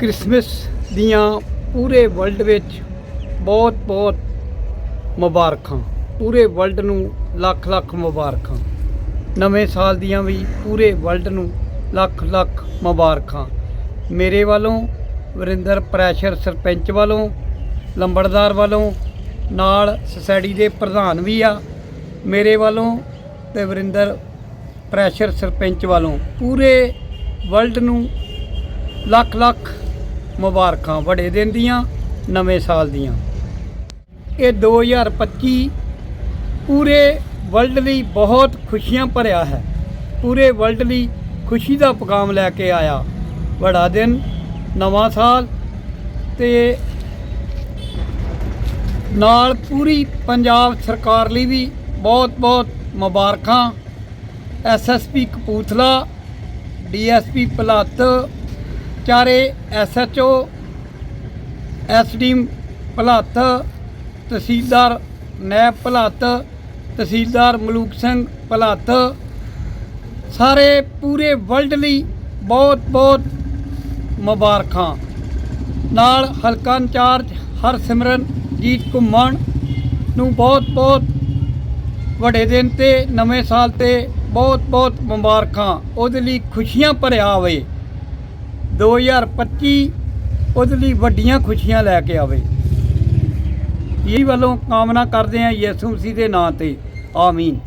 Christmas ਦੀਆਂ ਪੂਰੇ world ਵਿੱਚ ਬਹੁਤ ਬਹੁਤ ਮੁਬਾਰਕਾਂ। ਪੂਰੇ ਵਰਲਡ ਨੂੰ ਲੱਖ ਲੱਖ ਮੁਬਾਰਕਾਂ। ਨਵੇਂ ਸਾਲ ਦੀਆਂ ਵੀ ਪੂਰੇ ਵਰਲਡ ਨੂੰ ਲੱਖ ਲੱਖ ਮੁਬਾਰਕਾਂ। ਮੇਰੇ ਵੱਲੋਂ ਵਰਿੰਦਰ ਪ੍ਰੈਸ਼ਰ ਸਰਪੰਚ ਵੱਲੋਂ, ਲੰਬੜਦਾਰ ਵੱਲੋਂ, ਨਾਲ ਸੁਸਾਇਟੀ ਦੇ ਪ੍ਰਧਾਨ ਵੀ ਆ। ਮੇਰੇ ਵੱਲੋਂ ਤੇ ਵਰਿੰਦਰ ਪ੍ਰੈਸ਼ਰ ਸਰਪੰਚ ਵੱਲੋਂ ਪੂਰੇ ਵਰਲਡ ਨੂੰ ਲੱਖ ਲੱਖ ਮੁਬਾਰਕਾਂ ਵੱਡੇ ਦਿਨ ਦੀਆਂ ਨਵੇਂ ਸਾਲ ਦੀਆਂ। ਇਹ 2025 ਪੂਰੇ ਵਰਲਡ ਲਈ ਬਹੁਤ ਖੁਸ਼ੀਆਂ ਭਰਿਆ ਹੈ। ਪੂਰੇ ਵਰਲਡ ਲਈ ਖੁਸ਼ੀ ਦਾ ਪੈਗਾਮ ਲੈ ਕੇ ਆਇਆ। ਬੜਾ ਦਿਨ, ਨਵਾਂ ਸਾਲ ਤੇ ਨਾਲ ਪੂਰੀ ਪੰਜਾਬ ਸਰਕਾਰ ਲਈ ਵੀ ਬਹੁਤ ਬਹੁਤ ਮੁਬਾਰਕਾਂ ਐਸਐਸਪੀ ਕਪੂਥਲਾ ਡੀਐਸਪੀ ਭਲੱਤ ਚਾਰੇ ਐਸਐਚਓ ਐਸਡੀਐਮ ਭਲੱਤ ਤਹਿਸੀਲਦਾਰ ਨੈਬ ਭਲੱਤ ਤਹਿਸੀਲਦਾਰ ਮਲੂਕ ਸਿੰਘ ਭਲੱਤ ਸਾਰੇ ਪੂਰੇ ਵਰਲਡ ਲਈ ਬਹੁਤ ਬਹੁਤ ਮੁਬਾਰਕਾਂ। ਨਾਲ ਹਲਕਾ ਇੰਚਾਰਜ ਹਰਸਿਮਰਨਜੀਤ ਘੁੰਮਣ ਨੂੰ ਬਹੁਤ ਬਹੁਤ ਵੱਡੇ ਦਿਨ ਤੇ ਨਵੇਂ ਸਾਲ ਤੇ ਬਹੁਤ ਬਹੁਤ ਮੁਬਾਰਕਾਂ। ਉਹਦੇ ਲਈ ਖੁਸ਼ੀਆਂ ਭਰਿਆ ਹੋਵੇ। 2025 ਉਹਦੇ ਲਈ ਵੱਡੀਆਂ ਖੁਸ਼ੀਆਂ ਲੈ ਕੇ ਆਵੇ। ਇਹ ਵੱਲੋਂ ਕਾਮਨਾ ਕਰਦੇ ਹਾਂ ਯਿਸੂ ਮਸੀਹ ਦੇ ਨਾਂ ਤੇ। ਆਮੀਨ।